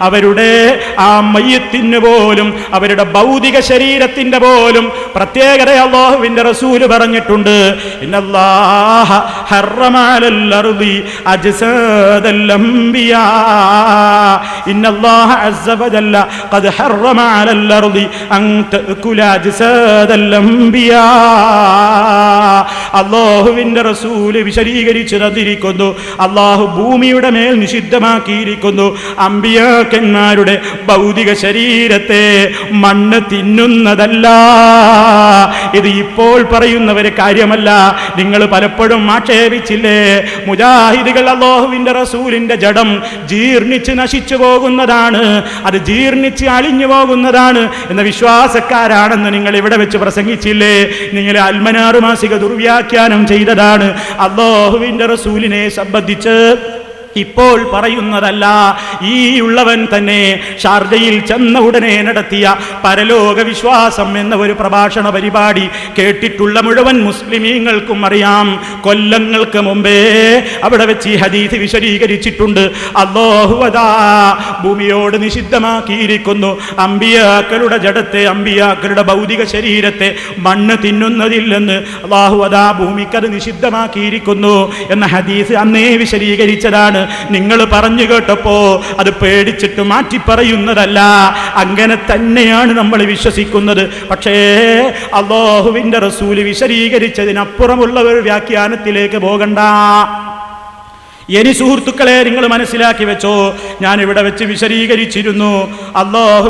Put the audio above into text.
അവരുടെ ആ മയ്യത്തിന് പോലും അവരുടെ ഭൗതിക ശരീരത്തിന്റെ പോലും പ്രത്യേകത അള്ളാഹുവിന്റെ റസൂൽ പറഞ്ഞിട്ടുണ്ട്. അള്ളാഹുവിന്റെ റസൂൽ വിശദീകരിച്ചു തന്നിരിക്കുന്നു. അള്ളാഹു ഭൂമിയുടെ മേൽ നിഷിദ്ധമാക്കിയിരിക്കുന്നു. അമ്പിയാക്കന്മാരുടെ ഭൗതിക ശരീരത്തെ മണ്ണ് തിന്നുന്നതല്ല. ഇത് ഇപ്പോൾ പറയുന്നവര് കാര്യമല്ല. നിങ്ങൾ പലപ്പോഴും ആക്ഷേപിച്ചില്ലേ? മുജാഹിദികൾ അള്ളാഹുവിന്റെ റസൂലിന്റെ ജഡം ജീർണിച്ച് നശിച്ചു പോകുന്നതാണ്. അത് ജീർണിച്ച് അളിഞ്ഞു പോകുന്നതാണ്. എന്ന വിശ്വാസക്കാരാണെന്ന് നിങ്ങൾ ഇവിടെ വെച്ച് പ്രസംഗിച്ചില്ലേ? നിങ്ങൾ അൽമനാറു മാസിക ദുർവ്യാഖ്യാനം ചെയ്തതാണ്. അള്ളാഹുവിന്റെ റസൂലിനെ സംബന്ധിച്ച് ഇപ്പോൾ പറയുന്നതല്ല ഈ ഉള്ളവൻ തന്നെ ഷാർജയിൽ ചെന്ന ഉടനെ നടത്തിയ പരലോക വിശ്വാസം എന്ന ഒരു പ്രഭാഷണ പരിപാടി കേട്ടിട്ടുള്ള മുഴുവൻ മുസ്ലിമീങ്ങൾക്കും അറിയാം. കൊല്ലങ്ങൾക്ക് മുമ്പേ അവിടെ വെച്ച് ഈ ഹദീസ് വിശദീകരിച്ചിട്ടുണ്ട്. അള്ളാഹുവതാ ഭൂമിയോട് നിഷിദ്ധമാക്കിയിരിക്കുന്നു. അമ്പിയാക്കളുടെ ജഡത്തെ അമ്പിയാക്കളുടെ ഭൗതിക ശരീരത്തെ മണ്ണ് തിന്നുന്നതില്ലെന്ന് അള്ളാഹുവതാ ഭൂമിക്കത് നിഷിദ്ധമാക്കിയിരിക്കുന്നു എന്ന ഹദീസ് അന്നേ വിശദീകരിച്ചതാണ്. നിങ്ങൾ പറഞ്ഞു കേട്ടപ്പോ അത് പേടിച്ചിട്ട് മാറ്റി പറയുന്നതല്ല അങ്ങനെ തന്നെയാണ് നമ്മൾ വിശ്വസിക്കുന്നത്. പക്ഷേ അള്ളാഹുവിന്റെ റസൂൽ വിശദീകരിച്ചതിനപ്പുറമുള്ള ഒരു വ്യാഖ്യാനത്തിലേക്ക് പോകണ്ട. എനി സുഹൃത്തുക്കളെ നിങ്ങൾ മനസ്സിലാക്കി വെച്ചോ ഞാൻ ഇവിടെ വെച്ച് വിശദീകരിച്ചിരുന്നു. അള്ളാഹു